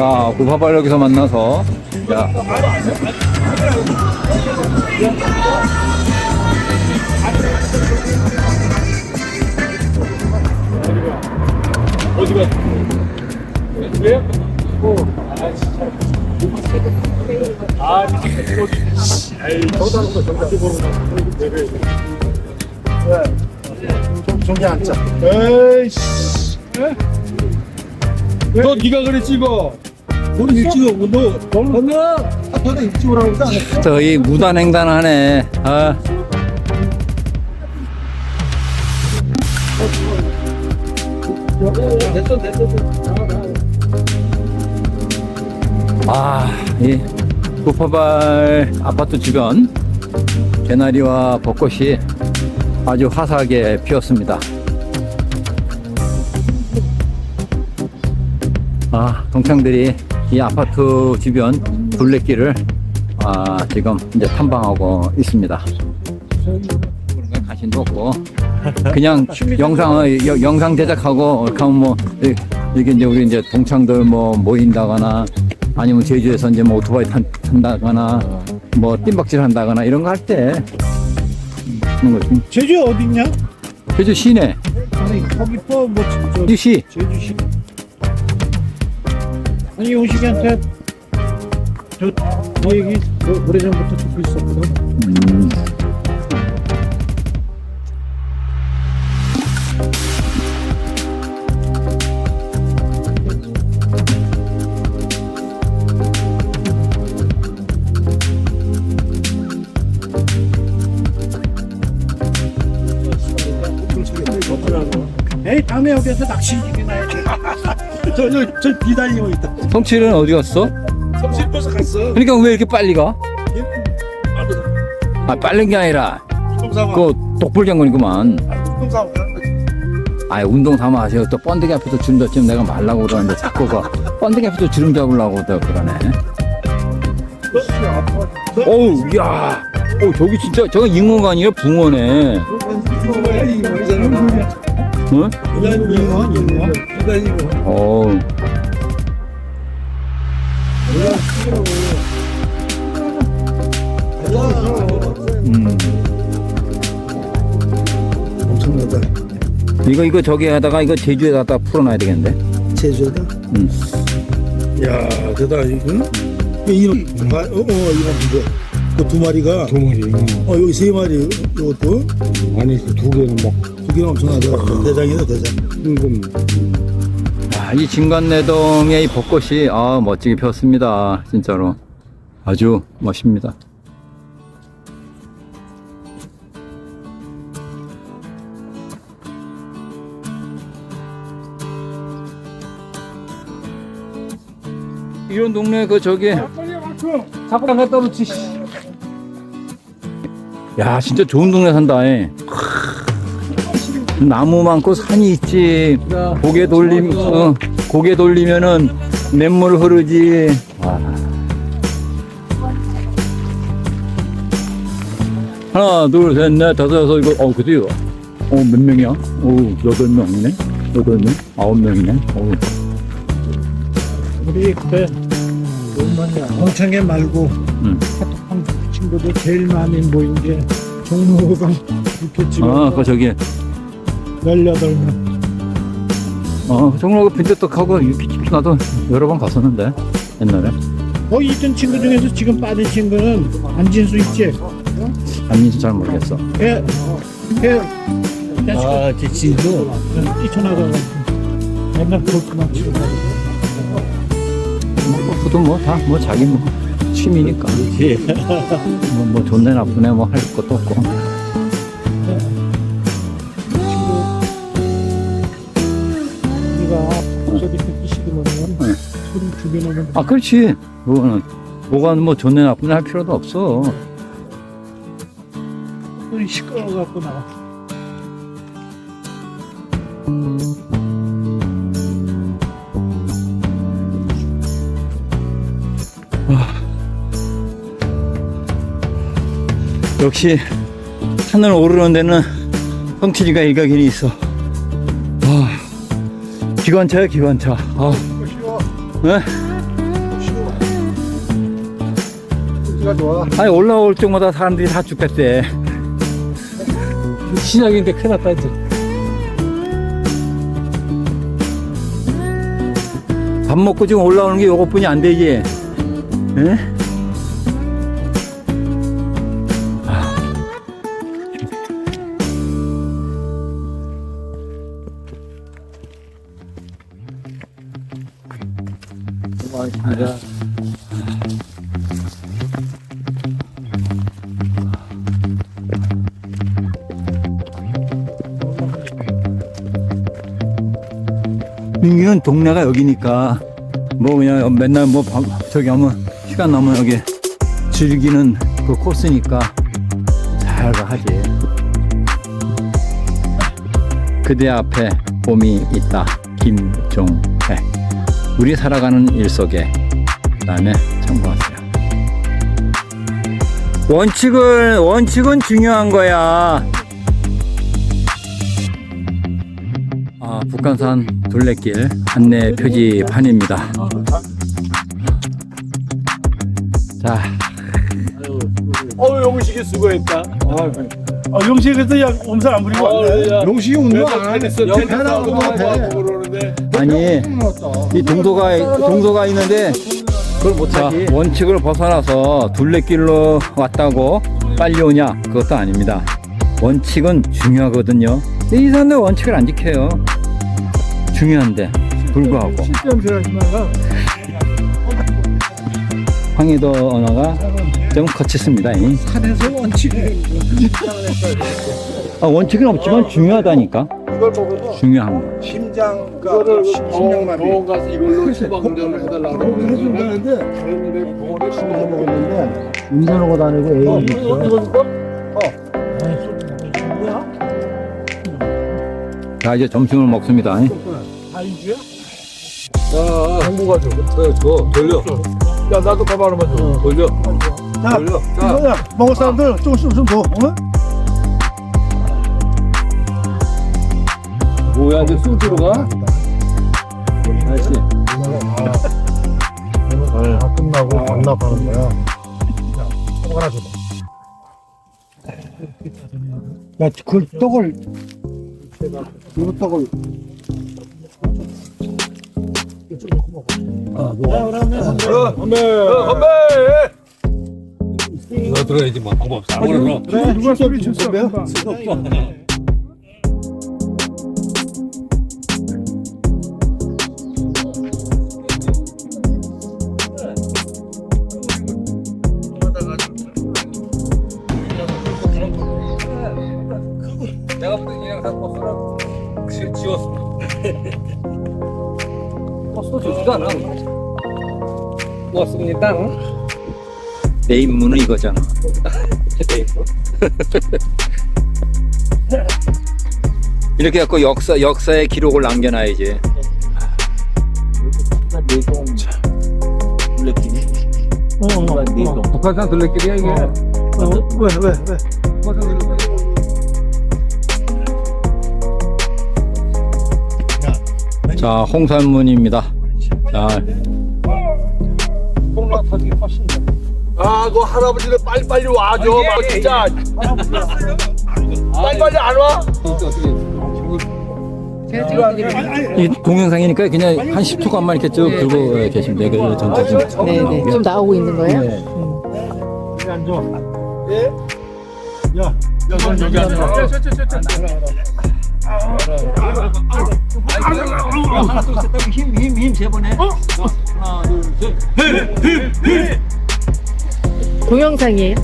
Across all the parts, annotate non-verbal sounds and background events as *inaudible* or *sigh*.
자, 구파발역에서 만나서, 자, 어디가? 왜요? 아, 진짜. 아, 진짜. 아이, 정답은 거 정답. 저기 앉자. 에이씨. 너 네가 그랬지 이거. 우리 일찍 오고 너 너는 아빠가 일찍 오라고? 저희 무단 횡단하네. 아. 됐어 됐어. 아, 이 구파발 아파트 주변 개나리와 벚꽃이 아주 화사하게 피었습니다. 아, 동창들이 이 아파트 주변 둘레길을 아, 지금 이제 탐방하고 있습니다. 그런 건 관심도 없고 그냥 *laughs* 영상을 여- 영상 제작하고 가면 뭐 이- 이게 이제 우리 이제 동창들 뭐 모인다거나 아니면 제주에서 이제 뭐 오토바이 탄, 탄다거나 뭐 뜀박질 한다거나 이런 거 할 때. 제주 어딨냐? 제주 시내 아니 거기 또뭐 저 유시 제주시. 아니 용식이한테 저 너 얘기 오- 오래전부터 듣고 있었거든. 음. 에이 다음에 여기서 낚시 저저 비달리고 있다. 성칠은 어디 갔어? 점심 버스 갔어. 그러니까 왜 이렇게 빨리 가? 얘는 아 빠른 게 아니라 운동사고. 그 독불장군이구만. 가는 거지. 아예 운동 삼아 하세요. 또 번데기 앞에서 주름 잡지면 내가 말라고 그러는데 자꾸 그 번데기 앞에서 주름 잡으려고 또 그러네. 아파. 어우, 야, 어 저기 진짜 저거 잉어가 아니라 붕어네. 응? 어우, 음, 엄청나다. 이거 이거 저기 하다가 이거 제주에다 딱 풀어놔야 되겠는데. 제주다. 음. 야 대단하 이거. 이런 아, 어, 어 이런 거. 그두 마리가 두 마리. 어 여기 세 마리 이것도 아니 그두 개는 막 두 개는 엄청나다. 대장이다 대장. 뜬금. 야, 이 진관내동의 이 벚꽃이 아 멋지게 폈습니다. 진짜로 아주 멋집니다. 이런 동네 그 저기 사고랑 갔다 오지. 야 진짜 좋은 동네 산다. 에. 나무 많고 산이 있지. 고개 돌림, 어, 고개 돌리면은 냇물 흐르지. 와. 하나, 둘, 셋, 넷, 다섯, 여섯, 이거, 어, 그지, 이거. 어, 몇 명이야? 어, 여덟 명이네? 여덟 명? 아홉 명이네? 어, 우리 그때 동창회 말고 음. 친구들 제일 많이 모인 게 종로가 이렇게 지금 아, 그 저기, 18명 어, 종로가 빈대떡하고 이렇게 나도 여러 번 갔었는데, 옛날에. 거기 있던 친구 중에서 지금 빠진 친구는 안진수 있지? 안민수 잘 모르겠어. 걔, 걔 아, 제 진수? 뛰쳐나가고 맨날 골프만 치고 다니고 골프도 뭐, 다, 뭐, 자기 뭐, 취미니까. *laughs* 뭐, 뭐, 좋네, 나쁘네, 뭐, 할 것도 없고. 우리가 네. 소리 아, 그렇지. 그거는, 뭐가 뭐, 좋네, 나쁘네 할 필요도 없어. 소리 시끄러워갖고 나와 역시 하늘 오르는 데는 성칠이가 일가견이 있어. 아, 기관차야 기관차. 아, 네? 아니 올라올 때마다 사람들이 다 죽겠대. 시작인데 큰일 났다 이제. 밥 먹고 지금 올라오는 게 요것뿐이 안 되지. 예? 민규는 동네가 여기니까 뭐 그냥 맨날 뭐 밥- 저기 하면 시간 나면 여기 즐기는 그 코스니까 잘 하지. 그대 앞에 봄이 있다. 김종회. 우리 살아가는 일 속에 그다음에 참고하세요. 원칙을 원칙은 중요한 거야. 아, 북한산 둘레길 안내 표지판입니다. 자, 어우 영식이 수고했다. 아, 용식 그래도 야 엄살 안 부리고 왔네. 용식이 운동 안 해. 테니스 옆에 테니스 나가고 하고 돼. 하고 그러는데 아니 이 동서가 동서가 있는데 그걸 못하지. 원칙을 벗어나서 둘레길로 왔다고 빨리 오냐? 그것도 아닙니다. 원칙은 중요하거든요. 근데 이 사람들 원칙을 안 지켜요. 중요한데 불구하고 황희도 언어가 좀 거쳤습니다. 이. 산에서 원칙을 아, 원칙은 없지만 중요하다니까. 이걸 먹어도 중요한 거. 심장 이거를 심장마비. 병원 가서 이걸로 처방 운전을 해달라고 그러는데 그러는데 그랬는데 병원에 술 먹었는데 운전하고 다니고 애인 있어. 자, 이제 점심을 먹습니다. 다인주야? 야 행복하죠. 그래 줘 돌려. 야 나도 밥 하나만 줘. 돌려. 자, 돌려. 자. 이거야 먹을 사람들 조금씩 좀 더. 어? 뭐야 이제 소주로 가? 아저씨. 다 끝나고 반납하는 거야. 하나 줘. 야, 그 떡을 이거 떡을 건배. 건배. 너 들어야지 뭐 방법 없어. 그래 누가 소리 줬어? 고맙습니다. 내 임무는 이거잖아. 이렇게 갖고 역사 역사의 기록을 남겨놔야지. 북한산 둘레길이야 이게. 왜 왜 왜? 북한산 둘레길. 자, 홍산문입니다. 자, 콩나 터지기 훨씬 더. 아, 그 할아버지들 빨리빨리 와줘. 막 진짜. 빨리빨리 안 와? 이 동영상이니까 그냥 한 10초간만 이렇게 쭉 들고 계시면 되고요. 전체 좀. 네 네. 좀 나오고 있는 거예요? 네. 여기 앉아. 예? 야, 야, 넌 여기 앉아. 하나, 둘, 셋, 힘, 힘, 힘, 세 번에. 하나, 둘, 셋. 동영상이에요?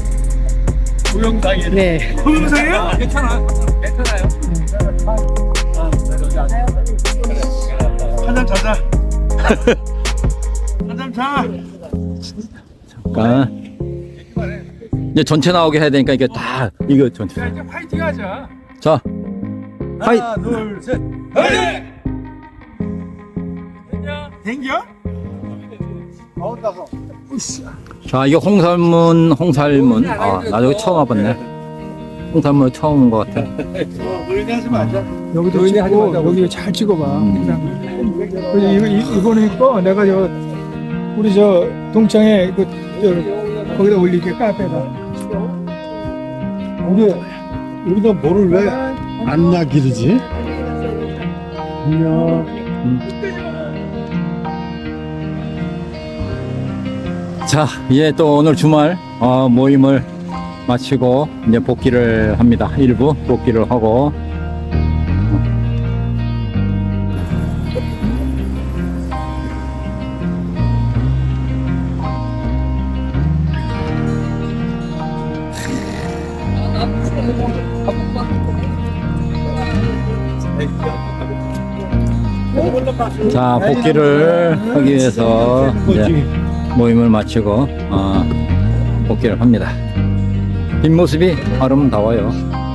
동영상이야. 네. 동영상이야? 괜찮아. 괜찮아요. 한잔 자자. 한잔 자. 잠깐. 이제 전체 나오게 해야 되니까 이게 다 이거 전체. 이제 화이팅 하자. 자, 하이. 하나, 둘, 셋. 화이팅! 댕겨? 나온다고. 자, 이게 홍살문, 홍살문. 아, 나 여기 처음 와봤네. 홍살문 처음 온 것 같아. 노인네 하지 말자. 여기도 노인네 하지 찍고 말자고. 여기 잘 찍어봐. 음. 그래서 이거 이- 이번에 거 내가 저 우리 저 동창회 그 저 거기다 올릴게 카페에다. 근데 여기다 뭐를 왜 안냐 기르지? 안녕. 자, 이제 또 오늘 주말 어, 모임을 마치고 이제 복귀를 합니다. 일부 복귀를 하고 자 복귀를 하기 위해서 이제 모임을 마치고 어, 복귀를 합니다. 뒷모습이 아름다워요.